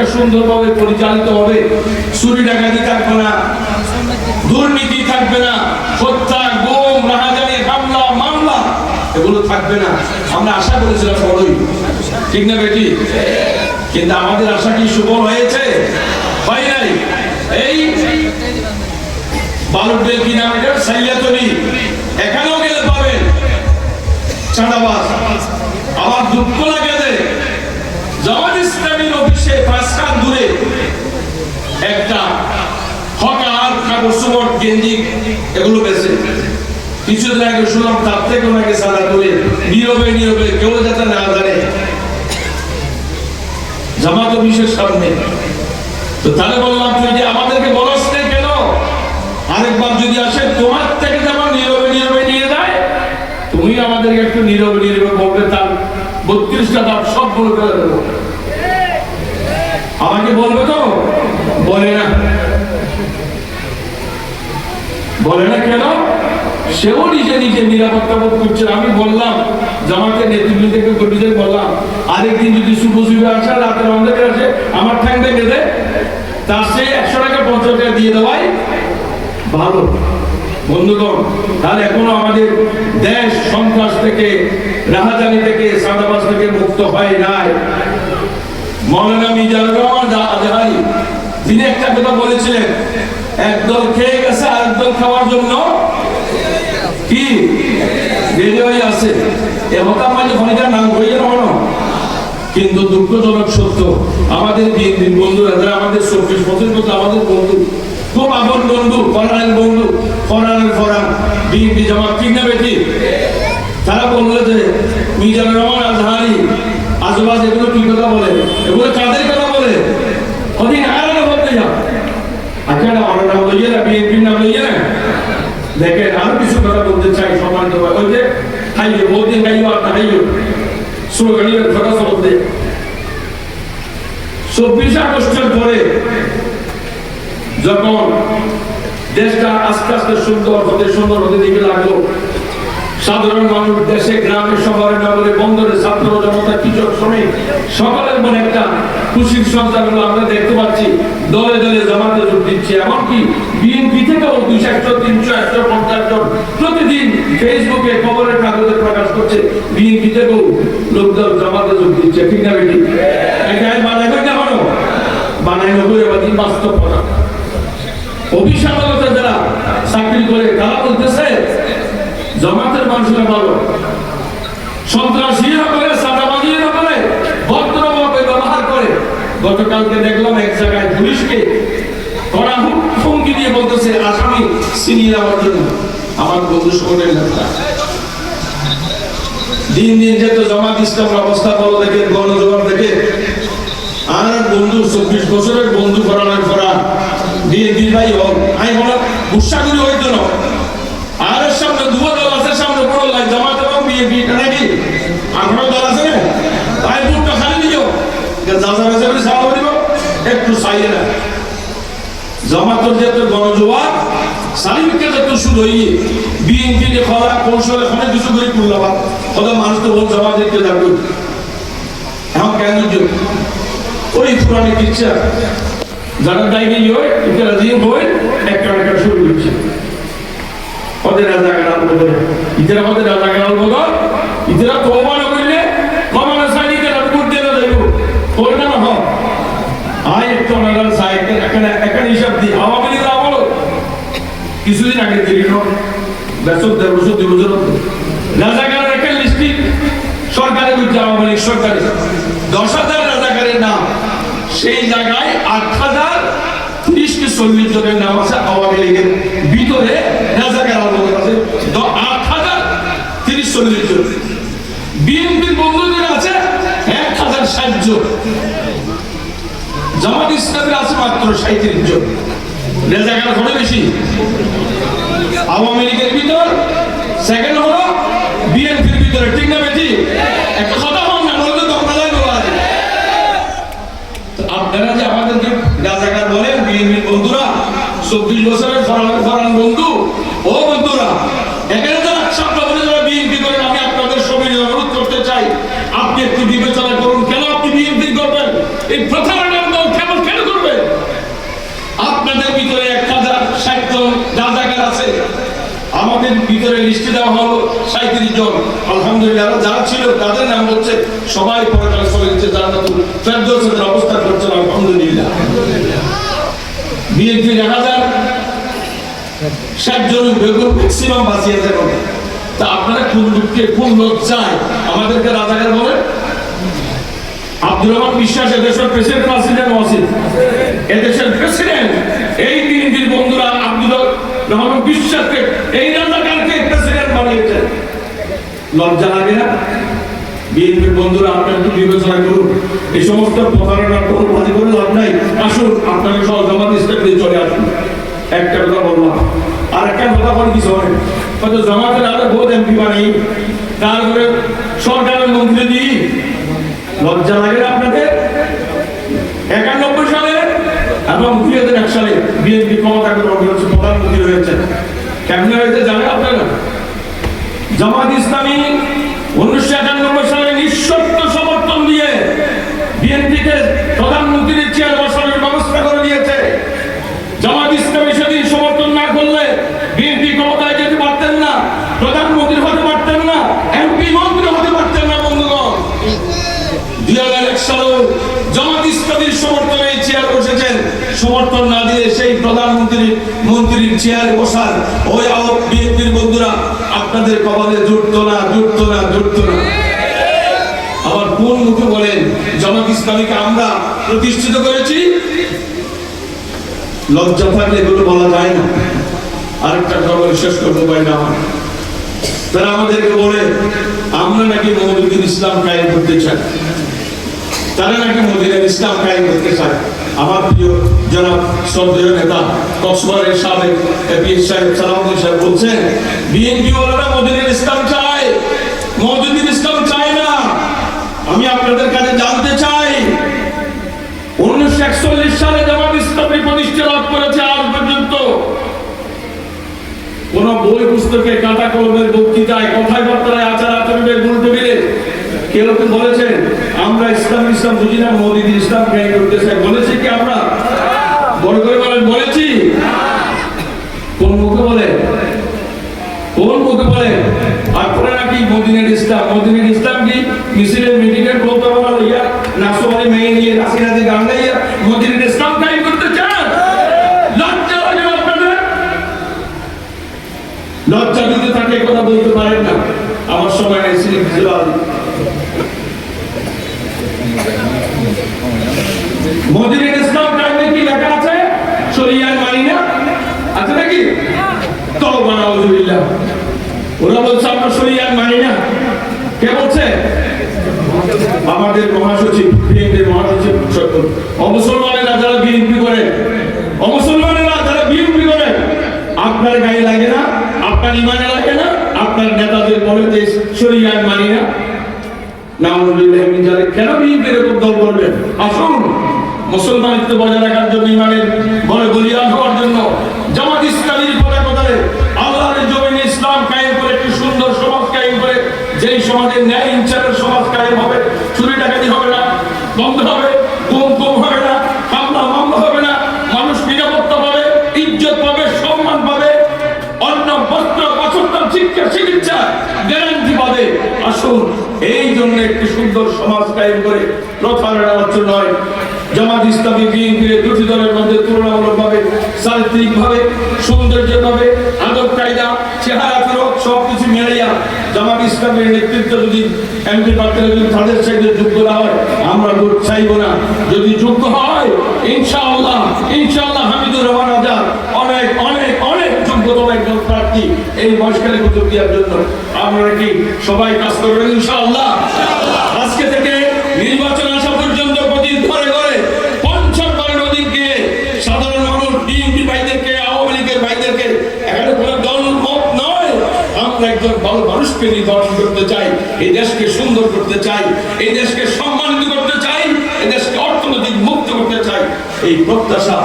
দেশটা সুন্দরভাবে পরিচালিত হবে। চুরি ডাকাতি থাকবে না। দুর্নীতি থাকবে না। হত্যা গুম, রাহাজানি, হামলা, মামলা, এগুলো থাকবে না। আমরা আশা করেছিলাম বড়ই। ঠিক না বেটি? কিন্তু আমাদের আশা কি সুফল হয়েছে? হয় নাই। এই বালুরবেল কি সাইয়াতলি এখানেও গেলে পাবেন। চাঁদাবাজ। আমার দুঃখ লাগে ইসলামীর অফিসে দূরে একটা হকার, কাপড় সুমট গেঞ্জি, এগুলো বেছে। কিছুদিন আগে শুনলাম তার থেকে সাদা তুলে নীরবে নীরবে কেউ যাতে না জানে। জামাত অফিসের সামনে। তো তাহলে বললাম, তুই যে আমাদেরকে বলস না কেন আরেকবার যদি আসে তোমার থেকে যেমন নীরবে নীরবে নিয়ে যায় তুমি আমাদেরকে একটু নীরবে নীরবে বলবে তার বত্রিশটা দাম সব বলে ফেলে দেবো আমাকে বলবে তো বলে না বলে না কেন? সেও নিজে নিজে নিরাপত্তা বোধ করছে। আমি বললাম, জামাতের নেতৃবৃন্দকে কর্মীদের বললাম, আরেকদিন যদি শুভ শুভ আসে, রাতের অন্ধকার আসে, আমার ঠ্যাং ভেঙে তার সে একশো টাকা, পঞ্চাশ টাকা দিয়ে দেওয়াই ভালো। বন্ধুগণ তাহলে এখনও আমাদের দেশ সন্ত্রাস থেকে, রাহাজানি থেকে সাদাবাস থেকে মুক্ত হয় নাই। মৌলানা মিজানুর রহমান তিনি একটা কথা বলেছিলেন একদল খেয়ে গেছে আরেকদল খাওয়ার জন্য কি? রেডি হয়ে আছে মানে নাম হয়ে কিন্তু দুঃখজনক সত্য, আমাদের আমাদের চব্বিশ বছর আমাদের বন্ধু, খুব আপন বন্ধু ফরানের বন্ধু ফরানের ফরান বিএনপি জামাত ঠিক না তারা বলল যে, মিজানুর রহমান আজহারি, আজবাজ এগুলো কি কথা বলে? এগুলো কাদের কথা বলে? কদিন আগে বলতে যাও আচ্ছা না আমার নাম লইয়ে না, বিএনপির নাম লইয়ে না। দেখেন, আরও কিছু কথা বলতে চাই সম্মানিত ভাই। ওই যে খাইয়ে বহুদিন খাইও আর না খাইও স্লোগানের কথা চলতে চব্বিশে আগস্টের পরে যখন দেশটা আস্তে আস্তে সুন্দর হতে সুন্দর হতে দিকে লাগল সাধারণ মানুষ, দেশে, গ্রামে, শহরে, নগরে, বন্দরে, ছাত্র, জনতা, কৃষক, শ্রমিক, সকলের মনে একটা খুশির সন্তান হলো আমরা দেখতে পাচ্ছি। দলে দলে জামাতে যোগ দিচ্ছে। এমনকি বিএনপি থেকেও দুইশো একশো, তিনশো একশো, পঞ্চাশ জন প্রতিদিন ফেসবুকে খবরের কাগজে প্রকাশ করছে। বিএনপি থেকেও লোকদল জামাতে যোগ দিচ্ছে। ঠিক না বেটি? বানাই হয় না কেন বানাই হবে এবার? বাস্তব কথা যারা চাকরি করে, তারা বলতেছে জমাতের মানুষরা ভালো সন্ত্রাসীরা করে সাদাবাজিরা করে ভদ্রভাবে ব্যবহার করে। গতকালকে দেখলাম এক জায়গায় পুলিশকে দিয়ে বলতেছে, আসামি ছিনিয়ে নেওয়ার জন্য আমার বন্ধু সকলের দিন দিন যেহেতু জামাত ইসলামের অবস্থা ভালো দেখে গণজবাব দেখে। আর বন্ধু, চব্বিশ বছরের বন্ধু করা বিএনপি ভাই হোক আমি বলো হইতো না আর এর সামনে দুটো দল আছে সামনে বড় লাই জামাত এবং বিএনপি এটা নাকি আঠারো দল আছে না তাই বুটটা খালি দিও যাচা বাচা করে সাহায্য দিব? একটু চাইয়ে না জামাতের যেহেতু গণজোয়ার, সালিমকে যত শুরু হইয়ে বিএনপি যে খরা কৌশলে অনেক কিছু করে করলাম কত মানুষ তো বল জামাতেরকে যাবে। এখন কেন ওই শুরু করছে। ইতারা রাজা বদল ইতারা তওবা না করলে কমানো সাইডে তারা ভোট দিয়ে না দেব করবে না হয় অনাগাল সাইড এখানে এখানে হিসাব দিই। আওয়ামী লীগের আমল কিছুদিন আগে দিলি বছর দেড় বছর, দুই বছর রাজাকারের একটা লিস্টি সরকারের বিরুদ্ধে আওয়ামী লীগ সরকারের। দশ হাজার রাজাকারের নাম। সেই জায়গায় আট হাজার তিরিশ কি চল্লিশ জনের নাম আছে আওয়ামী লীগের ভিতরে রাজাকার আন্দোলন আছে। আট হাজার তিরিশ চল্লিশ জন বিএনপির বন্ধুদের আছে এক হাজার ষাট জন জামাত ইসলামের আছে মাত্র সাঁত্রিশ জন। রেজাকার হবে বেশি। আওয়ামী লীগের ভিতর, সেকেন্ড হলো বিএনপির ভিতরে। ঠিক না বেশি একটা কথা হন না বলতে তো আপনারা বলা আছে তো আপনারা যে আমাদেরকে রাজাকার বলেন, বিএনপির বন্ধুরা, চব্বিশ বছরের ফরান ফরান বন্ধু ও বন্ধুরা এখানে যারা সাতটা বলে যারা বিএনপি করেন আমি আপনাদের সবাই অনুরোধ করতে চাই আপনি একটু বিবেচনা করুন কেন আপনি বিএনপি করবেন এই প্রথারণার দল আমাদের ভিতরে লিস্টে দেওয়া হলো সাঁত্রিশ জন। আলহামদুলিল্লাহ যারা ছিল, তাদের নাম হচ্ছে সবাই চলে গেছে যারা নতুন ফেরদৌসের অবস্থা করছেন আলহামদুলিল্লাহ। যান ষাট জন বেগুন ম্যাক্সিমাম তা আপনারা আমাদেরকে রাজাকার বলে আব্দুর রহমান বিশ্বাস এদেশের প্রেসিডেন্ট প্রেসিডেন্ট ওয়াসিফ এদেশের প্রেসিডেন্ট এই বিএনপির বন্ধুরা আব্দুল রহমান বিশ্বাসকে এই বানিয়েছে লজ্জা লাগে না? বিএনপির বন্ধুরা, আপনারা একটু বিবেচনা করুন। এই সমস্ত প্রতারণা প্রভাতি করে লাভ নাই। আসুন আপনাকে সহ জামাত ইসলাম দিয়ে চলে আসুন। একটা কথা বললাম, আর একটা কথা বলি কিছু হয় হয়তো জামাতের আরও বহুত এমপি বানাই তারপরে সরকারের মন্ত্রী দিই। লজ্জা লাগে না আপনাদের? একানব্বই সালে এবং দুই হাজার এক সালে বিএনপি ক্ষমতা প্রধানমন্ত্রী হয়েছে কেমন হয়েছে জানেন আপনারা? জামাত ইসলামী উনিশশো একানব্বই সালে নিঃশর্ত সমর্থন দিয়ে বিএনপিকে প্রধানমন্ত্রীর চেয়ার বসানোর ব্যবস্থা করে দিয়েছে। জামাত ইসলামী সেদিন সমর্থন না করলে বিএনপি ক্ষমতায় যেতে পারতেন না প্রধানমন্ত্রী হতে পারতেন না এমপি মন্ত্রী হতে পারতেন না, বন্ধুগণ। দুই হাজার এক সালেও জামাত ইসলামীর সমর্থনে এই চেয়ার বসেছেন। সমর্থন না দিয়ে সেই প্রধানমন্ত্রী মন্ত্রীর চেয়ারে বসার ওই বিএনপির বন্ধুরা আপনাদের কপালে জুটতো না জুটতো না জুটতো না। আবার কোন মুখে বলেন, জামাত ইসলামীকে আমরা প্রতিষ্ঠিত করেছি? লজ্জা থাকলে এগুলো বলা যায় না। আরেকটা খবর শেষ করতে পারি না। তারা আমাদেরকে বলে, আমরা নাকি মৌলুদ্দিন ইসলাম কায়েম করতে চাই। তারা নাকি মদিনার ইসলাম কায়েম করতে চায়। আমার প্রিয় জনাব শ্রদ্ধেয় নেতা, কক্সবাজারের সাবেক এপিএস সাহেব সালামুদ্দিন সাহেব বলছেন বিএনপি ওয়ালারা মদিনার ইসলাম চায়। মদিনার ইসলাম চায় না। আমি আপনাদের কাছে জানতে চাই, উনিশশো একচল্লিশ সালে জামাত ইসলামী প্রতিষ্ঠা লাভ করেছে আজ পর্যন্ত। কোন বই পুস্তকে কাটা কলমের বক্তৃতায়, কথায় বার্তায় আচার আচরণের ভুল কেউ কেউ বলেছেন, আমরা ইসলাম ইসলাম বুঝি না মোদী ইসলাম কে করতে চাই কি আমরা? বড় করে বলেন, বলেছি। কোন মুখে বলে? কোন মুখে বলে? আপনারা নাকি মদিনের ইসলাম মদিনের ইসলাম কি? মিছিলের মিটিংয়ের বলতে বলা ইয়া নাসোয়ারি মেয়ে নিয়ে নাসিরাতে গান গাইয়া মদিনের ইসলাম কায়েম করতে চান? লজ্জা লাগে আপনাদের? লজ্জা দিতে থাকে কথা বলতে পারেন না। আমার সময় নেই, সিলেট মদিনের ইসলাম কায়েমে কি লেখা আছে? শরিয়ার মানি না? আছে নাকি? তওবা ওরা বলছে আমরা শরিয়ার মানি না? কে বলছে? আমাদের মহাসচিব, বিএনপির মহাসচিব অমুসলমানেরা যারা বিএনপি করে, অমুসলমানেরা যারা বিএনপি করে, আপনার গায়ে লাগে না? আপনার ইমানে লাগে না? আপনার নেতাদের বলে যে শরিয়ার মানি না? নাউজুবিল্লাহ কেন বিএনপি এরকম দল করবেন আসুন। মুসলমানিত্ব বজায় রাখার জন্য ইমানের বলে বলিয়ান হওয়ার জন্য জামাত ইসলামীর পদে পদে আল্লাহর জমিনে ইসলাম কায়েম করে একটি সুন্দর সমাজ কায়েম করে, যেই সমাজের ন্যায় ইনসাফের সমাজ কায়েম হবে, চুরি ডাকাতি হবে না, বন্ধ হবে হবে না হামলা মামলা হবে না, মানুষ নিরাপত্তা পাবে, ইজ্জত পাবে, সম্মান পাবে, অন্ন, বস্ত্র বাসস্থান শিক্ষা, চিকিৎসা গ্যারান্টি পাবে। আসুন, এই জন্য একটি সুন্দর সমাজ কায়েম করে হচ্ছে নয় জামাত ইসলামী বিএনপির দুটি দলের মধ্যে তুলনামূলকভাবে চারিত্রিক ভাবে সৌন্দর্য ভাবে আদব কায়দা চেহারা ফেরত সবকিছু মিলাইয়া জামাত ইসলামের নেতৃত্ব যদি এমপি প্রার্থীরা যদি তাদের চাইতে যোগ্য না হয়, আমরা চাইব না। যদি যোগ্য হয়, ইনশাআল্লাহ ইনশাআল্লাহ হামিদুর রহমান আজাদ অনেক অনেক অনেক যোগ্যতম একজন প্রার্থী এই বয়সকালে সুযোগ দেওয়ার জন্য। আমরা কি সবাই কাজ করবেন ইনশাআল্লাহ? আজকে থেকে নির্বাচন একজন ভালো মানুষকে নির্বাচন করতে চাই, এই দেশকে সুন্দর করতে চাই, এই দেশকে সম্মানিত করতে চাই, এই দেশকে অর্থনৈতিক মুক্ত করতে চাই, এই প্রত্যাশা